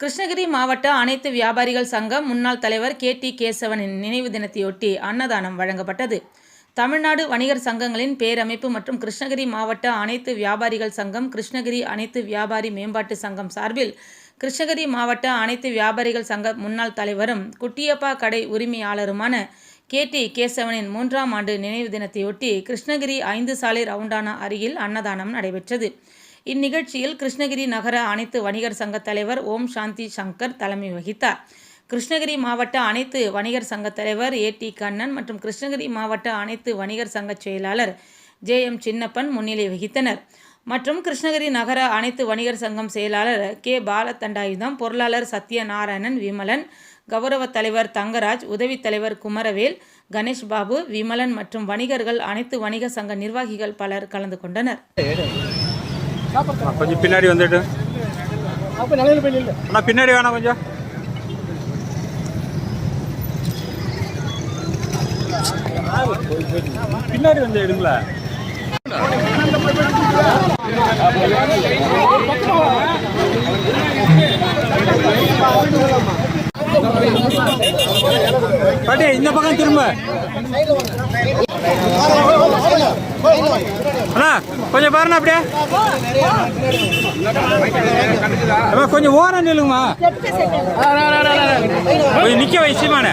கிருஷ்ணகிரி மாவட்ட அனைத்து வியாபாரிகள் சங்கம் முன்னாள் தலைவர் கே டி கேசவனின் நினைவு தினத்தையொட்டி அன்னதானம் வழங்கப்பட்டது. தமிழ்நாடு வணிகர் சங்கங்களின் பேரமைப்பு மற்றும் கிருஷ்ணகிரி மாவட்ட அனைத்து வியாபாரிகள் சங்கம் கிருஷ்ணகிரி அனைத்து வியாபாரி மேம்பாட்டு சங்கம் சார்பில் கிருஷ்ணகிரி மாவட்ட அனைத்து வியாபாரிகள் சங்க முன்னாள் தலைவரும் குட்டியப்பா கடை உரிமையாளருமான கே டி கேசவனின் மூன்றாம் ஆண்டு நினைவு தினத்தையொட்டி கிருஷ்ணகிரி ஐந்து சாலை ரவுண்டானா அருகில் அன்னதானம் நடைபெற்றது. இந்நிகழ்ச்சியில் கிருஷ்ணகிரி நகர அனைத்து வணிகர் சங்க தலைவர் ஓம் சாந்தி சங்கர் தலைமை வகித்தார். கிருஷ்ணகிரி மாவட்ட அனைத்து வணிகர் சங்க தலைவர் ஏ டி கண்ணன் மற்றும் கிருஷ்ணகிரி மாவட்ட அனைத்து வணிகர் சங்க செயலாளர் ஜே எம் சின்னப்பன் முன்னிலை வகித்தனர். மற்றும் கிருஷ்ணகிரி நகர அனைத்து வணிகர் சங்கம் செயலாளர் கே பாலத்தண்டாயுதம் பொருளாளர் சத்யநாராயணன் விமலன் கௌரவ தலைவர் தங்கராஜ் உதவித் தலைவர் குமரவேல் கணேஷ் பாபு விமலன் மற்றும் வணிகர்கள் அனைத்து வணிக சங்க நிர்வாகிகள் பலர் கலந்து கொண்டனர். கொஞ்சம் பின்னாடி வந்துட்டு. அண்ணா பின்னாடி வேணாம் கொஞ்சம். பின்னாடி வந்து எடுங்கள. பாட்டி இந்த பக்கம் திரும்ப. அண்ணா கொஞ்சம் பாருண்ணா அப்படியே. கொஞ்சம் ஓரம் நில்லுங்கம்மா. கொஞ்சம் நிக்க வை சீமானே.